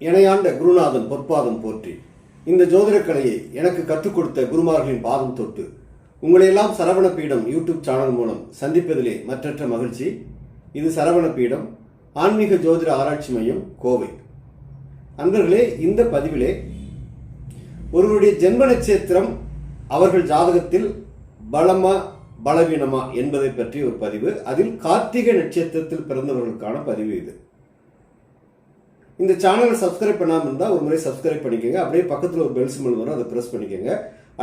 இணையாண்ட குருநாதன் பொற்பாதம் போற்றி. இந்த ஜோதிடக் கலையை எனக்கு கற்றுக் கொடுத்த குருமார்களின் பாதம் தொட்டு உங்களையெல்லாம் சரவண பீடம் யூடியூப் சேனல் மூலம் சந்திப்பதிலே மற்றற்ற மகிழ்ச்சி. இது சரவண பீடம் ஆன்மீக ஜோதிட ஆராய்ச்சி மையம் கோவை. அன்பர்களே இந்த பதிவிலே ஒருவருடைய ஜென்ம நட்சத்திரம் அவர்கள் ஜாதகத்தில் பலமா பலவீனமா என்பதை பற்றி ஒரு பதிவு. அதில் கார்த்திகை நட்சத்திரத்தில் பிறந்தவர்களுக்கான பதிவு இது. இந்த சேனலை சப்ஸ்கிரைப் பண்ணாமல் இருந்தால் ஒரு முறை சப்ஸ்கிரைப் பண்ணிக்கோங்க. அப்படியே பக்கத்தில் ஒரு பெல் சிம்பிள் வரும் அதை ப்ரெஸ் பண்ணிக்கோங்க.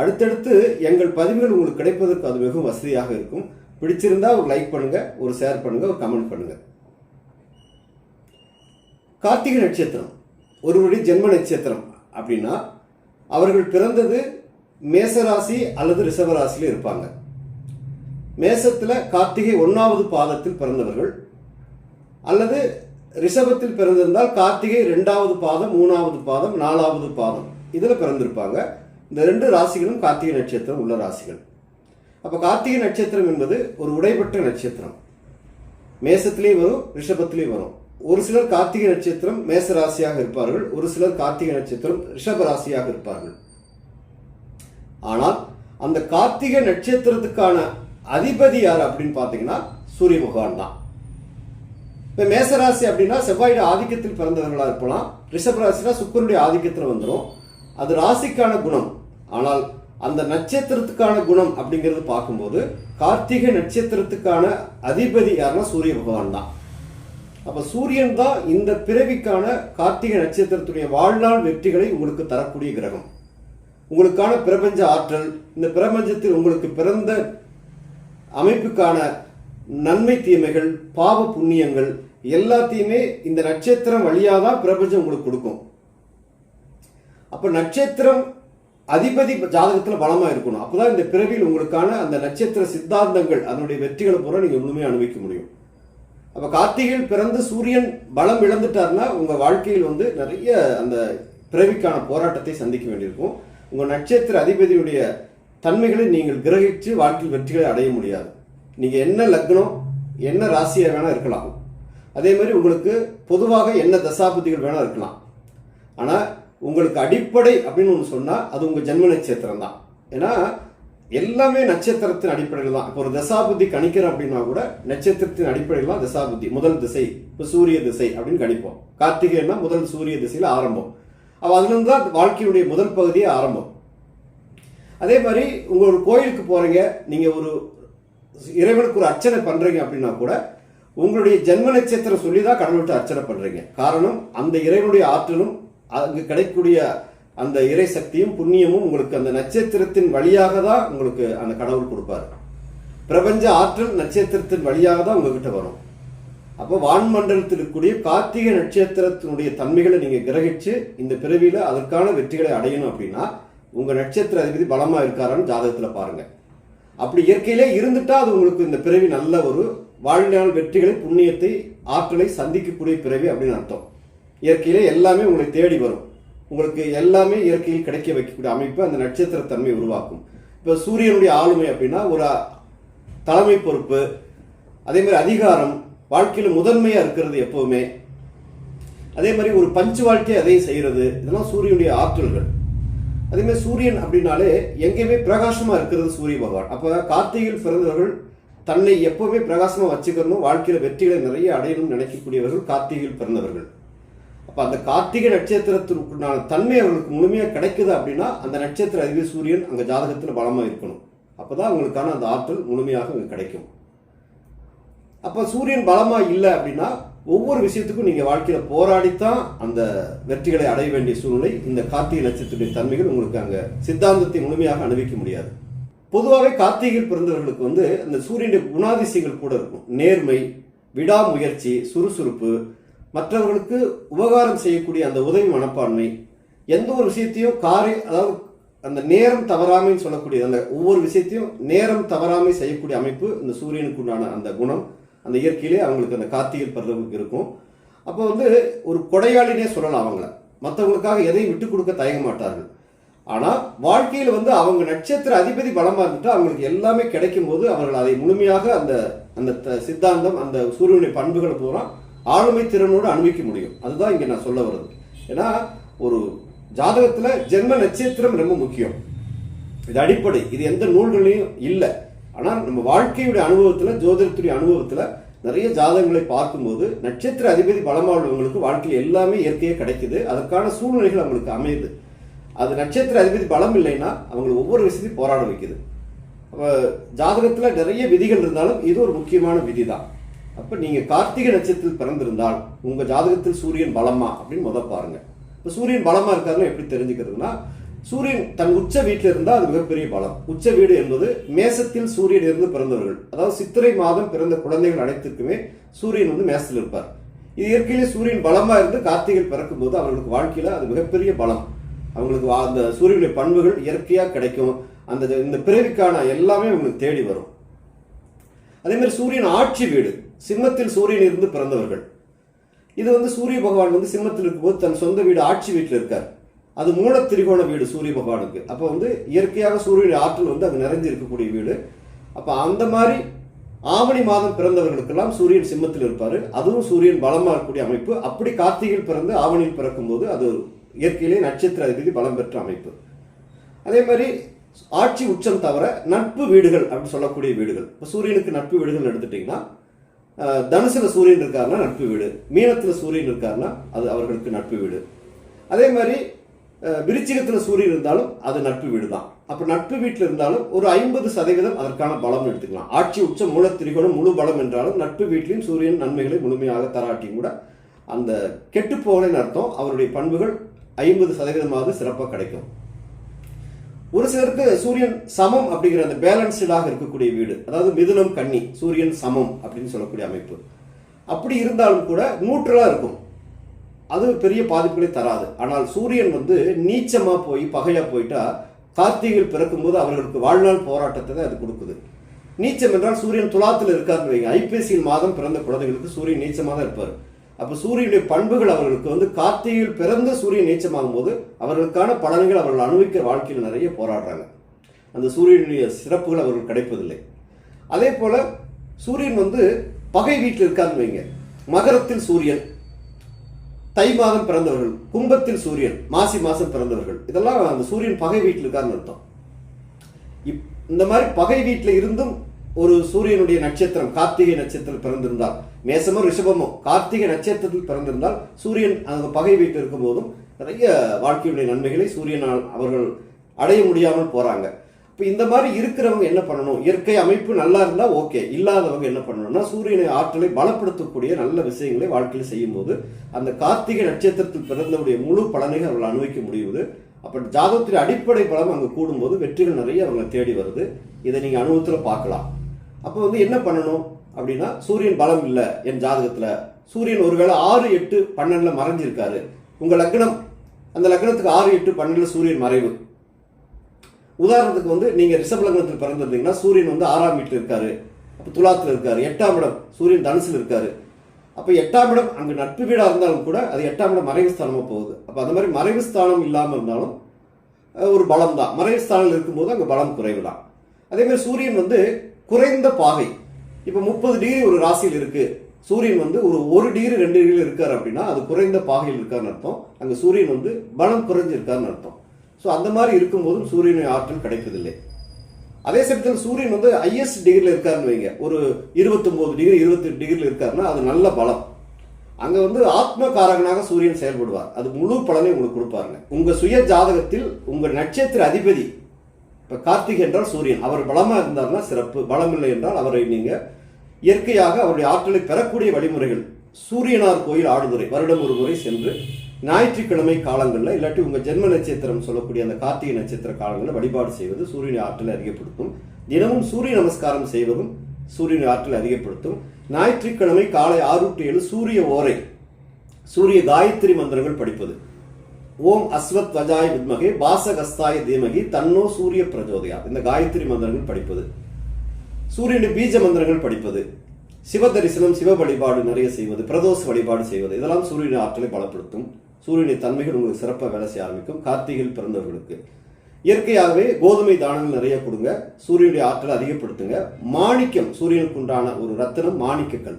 அடுத்தடுத்து எங்கள் பதிவுகள் உங்களுக்கு கிடைப்பதற்கு அது மிகவும் வசதியாக இருக்கும். பிடிச்சிருந்தா ஒரு லைக் பண்ணுங்கள் ஒரு ஷேர் பண்ணுங்கள் ஒரு கமெண்ட் பண்ணுங்கள் கார்த்திகை நட்சத்திரம். ஒருவருடைய ஜென்ம நட்சத்திரம் அப்படின்னா அவர்கள் பிறந்தது மேசராசி அல்லது ரிஷபராசியில் இருப்பாங்க. மேசத்தில் கார்த்திகை ஒன்றாவது பாதத்தில் பிறந்தவர்கள் அல்லது ரிஷபத்தில் பிறந்திருந்தால் கார்த்திகை ரெண்டாவது பாதம் மூணாவது பாதம் நாலாவது பாதம். இதில் பிறந்திருப்பாங்க. இந்த ரெண்டு ராசிகளும் கார்த்திகை நட்சத்திரம் உள்ள ராசிகள். அப்போ கார்த்திகை நட்சத்திரம் என்பது ஒரு உடைபெற்ற நட்சத்திரம். மேசத்திலையும் வரும் ரிஷபத்திலையும் வரும். ஒரு சிலர் கார்த்திகை நட்சத்திரம் மேச ராசியாக இருப்பார்கள். ஒரு சிலர் கார்த்திகை நட்சத்திரம் ரிஷப ராசியாக இருப்பார்கள். ஆனால் அந்த கார்த்திகை நட்சத்திரத்துக்கான அதிபதி யார் அப்படின்னு பார்த்தீங்கன்னா சூரிய பகவான் தான். இப்போ மேசராசி அப்படின்னா செவ்வாயோட ஆதிக்கத்தில் பிறந்தவர்களாக இருக்கலாம். ரிஷபராசினா சுக்கரனுடைய ஆதிக்கத்தில் வந்துடும் அது ராசிக்கான குணம். ஆனால் அந்த நட்சத்திரத்துக்கான குணம் அப்படிங்கிறது பார்க்கும்போது கார்த்திகை நட்சத்திரத்துக்கான அதிபதி யாருன்னா சூரிய பகவான் தான். அப்போ சூரியன் தான் இந்த பிறவிக்கான கார்த்திகை நட்சத்திரத்துடைய வாழ்நாள் வெற்றிகளை உங்களுக்கு தரக்கூடிய கிரகம். உங்களுக்கான பிரபஞ்ச ஆற்றல் இந்த பிரபஞ்சத்தில் உங்களுக்கு பிறந்த அமைப்புக்கான நன்மை தீமைகள் பாவ புண்ணியங்கள் எல்லாத்தையுமே இந்த நட்சத்திரம் வழியாக தான் பிரபஞ்சம் உங்களுக்கு கொடுக்கும். அப்போ நட்சத்திரம் அதிபதி ஜாதகத்தில் பலமாக இருக்கணும். அப்போதான் இந்த பிறவியில் உங்களுக்கான அந்த நட்சத்திர சித்தாந்தங்கள் அதனுடைய வெற்றிகளை பூரா நீங்கள் முழுமையாக அனுபவிக்க முடியும். அப்போ கார்த்திகையில் பிறந்து சூரியன் பலம் இழந்துட்டாருன்னா உங்கள் வாழ்க்கையில் வந்து நிறைய அந்த பிறவிக்கான போராட்டத்தை சந்திக்க வேண்டியிருக்கும். உங்கள் நட்சத்திர அதிபதியுடைய தன்மைகளை நீங்கள் கிரகித்து வாழ்க்கையில் வெற்றிகளை அடைய முடியாது. நீங்கள் என்ன லக்னம் என்ன ராசியாக வேணால் இருக்கலாம். அதே மாதிரி உங்களுக்கு பொதுவாக என்ன தசாபதிகள் வேணால் இருக்கலாம். ஆனால் உங்களுக்கு அடிப்படை அப்படின்னு ஒன்று சொன்னால் அது உங்கள் ஜென்ம நட்சத்திரம் தான். ஏன்னா எல்லாமே நட்சத்திரத்தின் அடிப்படையில் தான். இப்போ ஒரு தசாபுத்தி கணிக்கிறோம் அப்படின்னா கூட நட்சத்திரத்தின் அடிப்படையில் தான் தசாபுத்தி முதல் திசை இப்போ சூரிய திசை அப்படின்னு கணிப்போம். கார்த்திகைன்னா முதல் சூரிய திசையில் ஆரம்பம். அப்போ அதுலேருந்து தான் வாழ்க்கையுடைய முதல் பகுதியே ஆரம்பம். அதே மாதிரி உங்கள் ஒரு கோயிலுக்கு போகிறீங்க நீங்கள் ஒரு இறைவனுக்கு ஒரு அர்ச்சனை பண்ணுறீங்க அப்படின்னா கூட உங்களுடைய ஜென்ம நட்சத்திரம் சொல்லி தான் கடவுள்கிட்ட அர்ச்சனை பண்ணுறீங்க காரணம் அந்த இறைவனுடைய ஆற்றலும் அங்கு கிடைக்கக்கூடிய அந்த இறை சக்தியும் புண்ணியமும் உங்களுக்கு அந்த நட்சத்திரத்தின் வழியாக தான் உங்களுக்கு அந்த கடவுள் கொடுப்பாரு. பிரபஞ்ச ஆற்றல் நட்சத்திரத்தின் வழியாக தான் உங்ககிட்ட வரும். அப்போ வான்மண்டலத்தில் இருக்கக்கூடிய கார்த்திகை நட்சத்திரத்தினுடைய தன்மைகளை நீங்கள் கிரகிச்சு இந்த பிறவியில் அதற்கான வெற்றிகளை அடையணும் அப்படின்னா உங்கள் நட்சத்திர அதிபதி பலமாக இருக்காரான்னு ஜாதகத்தில் பாருங்கள் அப்படி இயற்கையிலே இருந்துட்டா அது உங்களுக்கு இந்த பிறவி நல்ல ஒரு வாழ்நாள் வெற்றிகளை புண்ணியத்தை ஆற்றலை சந்திக்கக்கூடிய பிறவி அப்படின்னு அர்த்தம். இயற்கையிலே எல்லாமே உங்களை தேடி வரும். உங்களுக்கு எல்லாமே இயற்கையில் கிடைக்க வைக்கக்கூடிய அமைப்பு அந்த நட்சத்திர தன்மை உருவாக்கும். இப்போ சூரியனுடைய ஆளுமை அப்படின்னா ஒரு தலைமை பொறுப்பு அதே மாதிரி அதிகாரம் வாழ்க்கையில் முதன்மையாக இருக்கிறது எப்போவுமே. அதே மாதிரி ஒரு பஞ்சு வாழ்க்கையை அதையும் செய்கிறது இதெல்லாம் சூரியனுடைய ஆற்றல்கள். அதேமாதிரி சூரியன் அப்படின்னாலே எங்கேயுமே பிரகாசமாக இருக்கிறது சூரிய பகவான். அப்போ கார்த்திகையில் பிறந்தவர்கள் தன்னை எப்போவுமே பிரகாசமாக வச்சுக்கணும் வாழ்க்கையில் வெற்றிகளை நிறைய அடையணும்னு நினைக்கக்கூடியவர்கள் கார்த்திகையில் பிறந்தவர்கள். அப்போ அந்த கார்த்திகை நட்சத்திரத்திற்குண்டான தன்மை அவர்களுக்கு முழுமையாக கிடைக்குது அப்படின்னா அந்த நட்சத்திர அதிபதி சூரியன் அங்கே ஜாதகத்தில் பலமாக இருக்கணும். அப்போ தான் அவங்களுக்கான அந்த ஆற்றல் முழுமையாக அங்கே கிடைக்கும். அப்போ சூரியன் பலமாக இல்லை அப்படின்னா ஒவ்வொரு விஷயத்துக்கும் நீங்கள் வாழ்க்கையில் போராடித்தான் அந்த வெற்றிகளை அடைய வேண்டிய சூழ்நிலை இந்த கார்த்திகை நட்சத்திரத்துடைய தன்மைகள் உங்களுக்கு அங்கே சித்தாந்தத்தை முழுமையாக அனுபவிக்க முடியாது. பொதுவாகவே கார்த்திகையில் பிறந்தவர்களுக்கு வந்து அந்த சூரியனுடைய குணாதிசயங்கள் கூட இருக்கும். நேர்மை விடாமுயற்சி சுறுசுறுப்பு மற்றவர்களுக்கு உபகாரம் செய்யக்கூடிய அந்த உதவி மனப்பான்மை எந்த ஒரு விஷயத்தையும் காரை அதாவது அந்த நேரம் தவறாமைன்னு சொல்லக்கூடிய அந்த ஒவ்வொரு விஷயத்தையும் நேரம் தவறாமை செய்யக்கூடிய அமைப்பு இந்த சூரியனுக்கு உண்டான அந்த குணம். அந்த இயற்கையிலே அவங்களுக்கு அந்த கார்த்திகை பிறந்தவங்களுக்கு இருக்கும். அப்போ வந்து ஒரு கொடையாளினே சொல்லலாம் அவங்கள. மற்றவங்களுக்காக எதையும் விட்டு கொடுக்க தயங்க மாட்டார்கள். ஆனால் வாழ்க்கையில் வந்து அவங்க நட்சத்திர அதிபதி பலமாக இருந்துட்டு அவங்களுக்கு எல்லாமே கிடைக்கும் போது அவர்கள் அதை முழுமையாக அந்த அந்த த- சித்தாந்தம் அந்த சூரியனுடைய பண்புகளை பூரா ஆளுமை திறனோடு அனுபவிக்க முடியும். அதுதான் இங்கே நான் சொல்ல வருது ஏன்னா ஒரு ஜாதகத்தில் ஜென்ம நட்சத்திரம் ரொம்ப முக்கியம். இது அடிப்படை. இது எந்த நூல்களையும் இல்லை. ஆனால் நம்ம வாழ்க்கையுடைய அனுபவத்தில் ஜோதிடத்துடைய அனுபவத்தில் நிறைய ஜாதகங்களை பார்க்கும்போது நட்சத்திர அதிபதி பலமாக உள்ளவங்களுக்கு வாழ்க்கையில் எல்லாமே இயற்கையாக கிடைக்குது. அதற்கான சூழ்நிலைகள் அவங்களுக்கு அமையுது. அது நட்சத்திர அதிபதி பலம் இல்லைன்னா அவங்களுக்கு ஒவ்வொரு விஷயத்தையும் போராட வைக்குது. அப்போ ஜாதகத்தில் நிறைய விதிகள் இருந்தாலும் இது ஒரு முக்கியமான விதி தான் அப்போ நீங்கள் கார்த்திகை நட்சத்திரத்தில் பிறந்திருந்தால் உங்கள் ஜாதகத்தில் சூரியன் பலமா? அப்படின்னு முத பாருங்கள் இப்போ சூரியன் பலமாக இருக்காருன்னு எப்படி தெரிஞ்சுக்கிறதுனா சூரியன் தன் உச்ச வீட்டில் இருந்தால் அது மிகப்பெரிய பலம். உச்ச வீடு என்பது மேசத்தில் சூரியன் இருந்து பிறந்தவர்கள். அதாவது சித்திரை மாதம் பிறந்த குழந்தைகள் அனைத்திற்குமே சூரியன் வந்து மேசத்தில் இருப்பார். இது இயற்கையிலே சூரியன் பலமா இருந்து கார்த்திகை பிறக்கும்போது அவர்களுக்கு வாழ்க்கையில் அது மிகப்பெரிய பலம். அவங்களுக்கு வா- அந்த சூரியனுடைய பண்புகள் இயற்கையாக கிடைக்கும். அந்த இந்த பிறவிக்கான எல்லாமே அவங்களுக்கு தேடி வரும். அதே மாதிரி சூரியன் ஆட்சி வீடு. சிம்மத்தில் சூரியன் இருந்து பிறந்தவர்கள். இது வந்து சூரிய பகவான் வந்து சிம்மத்தில் இருக்கும்போது தன் சொந்த வீடு ஆட்சி வீட்டில் இருக்கார். அது மூல திரிகோண வீடு சூரிய பகவானுக்கு. அப்போ வந்து இயற்கையாக சூரியனுடைய ஆற்றல் வந்து அங்கே நிறைஞ்சு இருக்கக்கூடிய வீடு. அப்போ அந்த மாதிரி ஆவணி மாதம் பிறந்தவர்களுக்கெல்லாம் சூரியன் சிம்மத்தில் இருப்பார். அதுவும் சூரியன் பலமாக இருக்கக்கூடிய அமைப்பு. அப்படி கார்த்திகையில் பிறந்து ஆவணியில் பிறக்கும்போது அது ஒரு இயற்கையிலே நட்சத்திர அதிபதி பலம் பெற்ற அமைப்பு. அதே மாதிரி ஆட்சி உச்சம் தவிர நட்பு வீடுகள் அப்படின்னு சொல்லக்கூடிய வீடுகள். இப்போ சூரியனுக்கு நட்பு வீடுகள் எடுத்துட்டிங்கன்னா தனுசில் சூரியன் இருக்காருன்னா நட்பு வீடு. மீனத்தில் சூரியன் இருக்காருன்னா அது அவர்களுக்கு நட்பு வீடு. அதே மாதிரி விருச்சிகத்தில் சூரியன் இருந்தாலும் அது நட்பு வீடு தான் அப்போ நட்பு வீட்டில் இருந்தாலும் ஒரு ஐம்பது சதவீதம் அதற்கான பலம் எடுத்துக்கலாம். ஆட்சி உச்சம் மூல திரிகோணம் முழு பலம் என்றாலும் நட்பு வீட்லையும் சூரியன் நன்மைகளை முழுமையாக தராட்டியும் கூட அந்த கெட்டுப்போகலின் அர்த்தம். அவருடைய பண்புகள் ஐம்பது சதவீதமாவது சிறப்பாக கிடைக்கும். ஒரு சிலருக்கு சூரியன் சமம் அப்படிங்கிற அந்த பேலன்ஸ்டாக இருக்கக்கூடிய வீடு அதாவது மிதுனம் கன்னி சூரியன் சமம் அப்படின்னு சொல்லக்கூடிய அமைப்பு. அப்படி இருந்தாலும் கூட நியூட்ரலாக இருக்கும். அது பெரிய பாதிப்புகளை தராது. ஆனால் சூரியன் வந்து நீச்சமாக போய் பகையாக போயிட்டா கார்த்திகையில் பிறக்கும்போது அவர்களுக்கு வாழ்நாள் போராட்டத்தை தான் அது கொடுக்குது. நீச்சம் என்றால் சூரியன் துலாத்தில் இருக்காருன்னு வைங்க. ஐப்பசியில் மாதம் பிறந்த குழந்தைகளுக்கு சூரியன் நீச்சமாக தான் இருப்பார். அப்போ சூரியனுடைய பண்புகள் அவர்களுக்கு வந்து கார்த்திகையில் பிறந்த சூரியன் நீச்சமாகும் போது அவர்களுக்கான பலன்கள் அவர்கள் அனுபவிக்கிற வாழ்க்கையில் நிறைய போராடுறாங்க. அந்த சூரியனுடைய சிறப்புகள் அவர்களுக்கு கிடைப்பதில்லை. அதே போல சூரியன் வந்து பகை வீட்டில் இருக்காருன்னு வைங்க. மகரத்தில் சூரியன் தை மாதம் பிறந்தவர்கள் கும்பத்தில் சூரியன் மாசி மாசம் பிறந்தவர்கள். இதெல்லாம் அந்த சூரியன் பகை வீட்டில் இருக்காருன்னு அர்த்தம். இப்- இந்த மாதிரி பகை வீட்டில் இருந்தும் ஒரு சூரியனுடைய நட்சத்திரம் கார்த்திகை நட்சத்திரம் பிறந்திருந்தால் மேசமோ ரிஷபமோ கார்த்திகை நட்சத்திரத்தில் பிறந்திருந்தால் சூரியன் அந்த பகை வீட்டில் இருக்கும்போதும் நிறைய வாழ்க்கையுடைய நன்மைகளை சூரியனால் அவர்கள் அடைய முடியாமல் போறாங்க. இப்போ இந்த மாதிரி இருக்கிறவங்க என்ன பண்ணணும்? இயற்கை அமைப்பு நல்லா இருந்தால் ஓகே. இல்லாதவங்க என்ன பண்ணணும்னா சூரியனை ஆற்றலை பலப்படுத்தக்கூடிய நல்ல விஷயங்களை வாழ்க்கையில் செய்யும்போது அந்த கார்த்திகை நட்சத்திரத்தில் பிறந்தவுடைய முழு பலனை அவர்கள் அனுபவிக்க முடியுது. அப்ப ஜாதகத்தின் அடிப்படை பலம் அங்கே கூடும்போது வெற்றிகள் நிறைய அவங்களை தேடி வருது. இதை நீங்கள் அனுபவத்தில் பார்க்கலாம். அப்போ வந்து என்ன பண்ணணும்? அப்படின்னா சூரியன் பலம் இல்லை என் ஜாதகத்தில். சூரியன் ஒருவேளை ஆறு எட்டு பன்னெண்டில் மறைஞ்சிருக்காரு. உங்கள் லக்னம் அந்த லக்னத்துக்கு ஆறு எட்டு பன்னெண்டில் சூரியன் மறைவு. உதாரணத்துக்கு வந்து நீங்கள் ரிஷப லக்னத்தில் பிறந்திருந்தீங்கன்னா சூரியன் வந்து ஆறாம் வீட்டில் இருக்காரு. அப்போ துலாத்தில் இருக்காரு. எட்டாம் இடம் சூரியன் தனுசில் இருக்காரு. அப்போ எட்டாம் இடம் அங்கே நட்பு வீடாக இருந்தாலும் கூட அது எட்டாம் இடம் மறைவு ஸ்தானமாக போகுது. அப்போ அந்த மாதிரி மறைவு ஸ்தானம் இல்லாமல் இருந்தாலும் ஒரு பலம் தான். மறைவு ஸ்தானம் இருக்கும்போது அங்கே பலம் குறைவு தான். அதேமாதிரி சூரியன் வந்து குறைந்த பாகை. இப்போ முப்பது டிகிரி ஒரு ராசியில் இருக்குது சூரியன் வந்து ஒரு ஒரு டிகிரி ரெண்டு டிகிரியில் இருக்கார் அப்படின்னா அது குறைந்த பாகையில் இருக்காருன்னு அர்த்தம். அங்கே சூரியன் வந்து பலம் குறைஞ்சிருக்காருன்னு அர்த்தம். ஸோ அந்த மாதிரி இருக்கும்போதும் சூரியனுடைய ஆற்றல் கிடைப்பதில்லை. அதே சமயத்தில் சூரியன் வந்து ஐஎஸ் டிகிரியில் இருக்காருன்னு வைங்க. ஒரு இருபத்தொம்போது டிகிரி இருபத்தெட்டு டிகிரியில் இருக்காருன்னா அது நல்ல பலம். அங்கே வந்து ஆத்ம காரகனாக சூரியன் செயல்படுவார். அது முழு பலனை உங்களுக்கு கொடுப்பாருங்க. உங்கள் சுய ஜாதகத்தில் உங்கள் நட்சத்திர அதிபதி இப்போ கார்த்திகை என்றால் சூரியன். அவர் பலமாக இருந்தார்னா சிறப்பு. பலம் இல்லை என்றால் அவரை நீங்கள் இயற்கையாக அவருடைய ஆற்றலை பெறக்கூடிய வழிமுறைகள். சூரியனார் கோயில் ஆடுதுறை. வருடம் ஒரு முறை சென்று ஞாயிற்றுக்கிழமை காலங்களில் இல்லாட்டி உங்க ஜென்ம நட்சத்திரம் சொல்லக்கூடிய அந்த கார்த்திகை நட்சத்திர காலங்களில் வழிபாடு செய்வது சூரியனை ஆற்றலை அதிகப்படுத்தும். தினமும் சூரிய நமஸ்காரம் செய்வதும் சூரியனை ஆற்றலை அதிகப்படுத்தும். ஞாயிற்றுக்கிழமை காலை ஆறு டு ஏழு சூரிய ஓரை சூரிய காயத்ரி மந்திரங்கள் படிப்பது. ஓம் அஸ்வத் வஜாய் வித்மகே பாசகஸ்தாய தீமகி தன்னோ சூரிய பிரஜோதயா. இந்த காயத்ரி மந்திரங்கள் படிப்பது. சூரியனுடைய பீஜ மந்திரங்கள் படிப்பது. சிவ தரிசனம் சிவ வழிபாடு நிறைய செய்வது பிரதோஷ வழிபாடு செய்வது. இதெல்லாம் சூரியன் ஆற்றலை பலப்படுத்தும். சூரியனின் தன்மைகள் உங்களுக்கு சிறப்பாக வேலை செய்ய ஆரம்பிக்கும். கார்த்திகையில் பிறந்தவர்களுக்கு. இயற்கையாகவே கோதுமை தானங்கள் நிறைய கொடுங்க. சூரியனுடைய ஆற்றலை அதிகப்படுத்துங்க. மாணிக்கம் சூரியனுக்கு உண்டான ஒரு ரத்தனம் மாணிக்கக்கல்.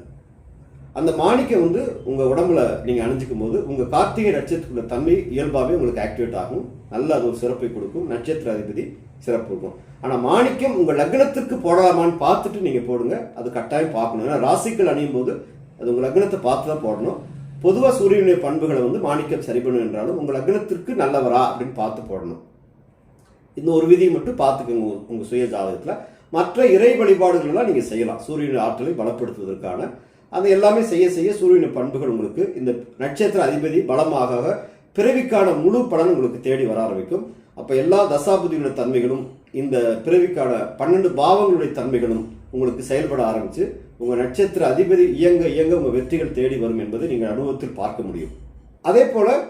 அந்த மாணிக்கம் வந்து உங்க உடம்புல நீங்க அணிஞ்சிக்கும் போது உங்க கார்த்திகை நட்சத்திரத்துக்குள்ள தன்மை இயல்பாகவே உங்களுக்கு ஆக்டிவேட் ஆகும். நல்ல அது ஒரு சிறப்பை கொடுக்கும். நட்சத்திர அதிபதி சிறப்பு இருக்கும். ஆனா மாணிக்கம் உங்க லக்னத்திற்கு போடலாமான்னு பார்த்துட்டு நீங்க போடுங்க. அது கட்டாயம் பார்க்கணும். ஏன்னா ராசிக்கள் அணியும் போது அது உங்க லக்னத்தை பார்த்து தான் போடணும். பொதுவாக சூரியனுடைய பண்புகளை வந்து மாணிக்கம் சரி பண்ணும் என்றாலும் உங்கள் லக்னத்திற்கு நல்லவரா? அப்படின்னு பார்த்து போடணும். இந்த ஒரு விதியை மட்டும் பார்த்துக்கோங்க உங்கள் சுய ஜாதகத்தில். மற்ற இறை வழிபாடுகள்லாம் நீங்கள் செய்யலாம். சூரியனுடைய ஆற்றலை பலப்படுத்துவதற்கான. அது எல்லாமே செய்ய செய்ய சூரியனுடைய பண்புகள் உங்களுக்கு இந்த நட்சத்திர அதிபதி பலமாக ஆக பிறவிக்கான முழு பலன் உங்களுக்கு தேடி வர ஆரம்பிக்கும். அப்போ எல்லா தசாபதியுடைய தன்மைகளும் இந்த பிறவிக்கான பன்னெண்டு பாவங்களுடைய தன்மைகளும் உங்களுக்கு செயல்பட ஆரம்பித்து உங்க நட்சத்திர அதிபதி இயங்க இயங்க உங்க வெற்றிகள் தேடி வரும் என்பதை நீங்கள் அனுபவத்தில் பார்க்க முடியும். அதே போல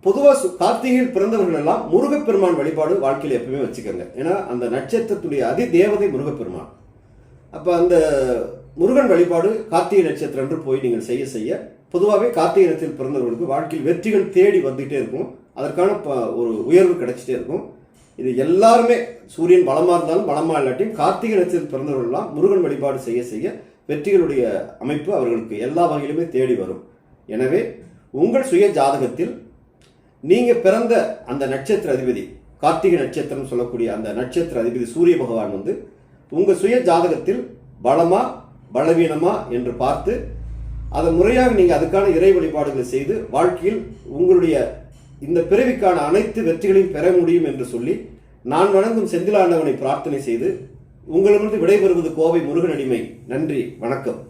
பொதுவாக சு- கார்த்திகையில் பிறந்தவர்கள் எல்லாம் முருகப்பெருமான் வழிபாடு வாழ்க்கையில் எப்பவுமே வச்சுக்கோங்க. ஏன்னா அந்த நட்சத்திரத்துடைய அதி தேவதை முருகப்பெருமான். அப்போ அந்த முருகன் வழிபாடு கார்த்திகை நட்சத்திரம் என்று போய் நீங்கள் செய்ய செய்ய பொதுவாகவே கார்த்திகை நட்சத்திரத்தில் பிறந்தவர்களுக்கு வாழ்க்கையில் வெற்றிகள் தேடி வந்துகிட்டே இருக்கும். அதற்கான ப- ஒரு உயர்வு கிடைச்சிட்டே இருக்கும். இது எல்லாருமே சூரியன் பலமாக இருந்தாலும் பலமாக இல்லாட்டியும் கார்த்திகை நட்சத்திரத்தில் பிறந்தவர்கள்லாம் முருகன் வழிபாடு செய்ய செய்ய வெற்றிகளுடைய அமைப்பு அவர்களுக்கு எல்லா வகையிலுமே தேடி வரும். எனவே உங்கள் சுய ஜாதகத்தில் நீங்கள் பிறந்த அந்த நட்சத்திர அதிபதி கார்த்திகை நட்சத்திரம் சொல்லக்கூடிய அந்த நட்சத்திர அதிபதி சூரிய பகவான் வந்து உங்கள் சுய ஜாதகத்தில் பலமா பலவீனமா என்று பார்த்து அதை முறையாக நீங்கள் அதுக்கான இறை வழிபாடுகளை செய்து வாழ்க்கையில் உங்களுடைய இந்த பிறவிக்கான அனைத்து வெற்றிகளையும் பெற முடியும் என்று சொல்லி நான் வணங்கும் செந்திலாண்டவனை பிரார்த்தனை செய்து உங்களிடமிருந்து விடைபெறுவது கோவை முருகன் அடிமை. நன்றி வணக்கம்.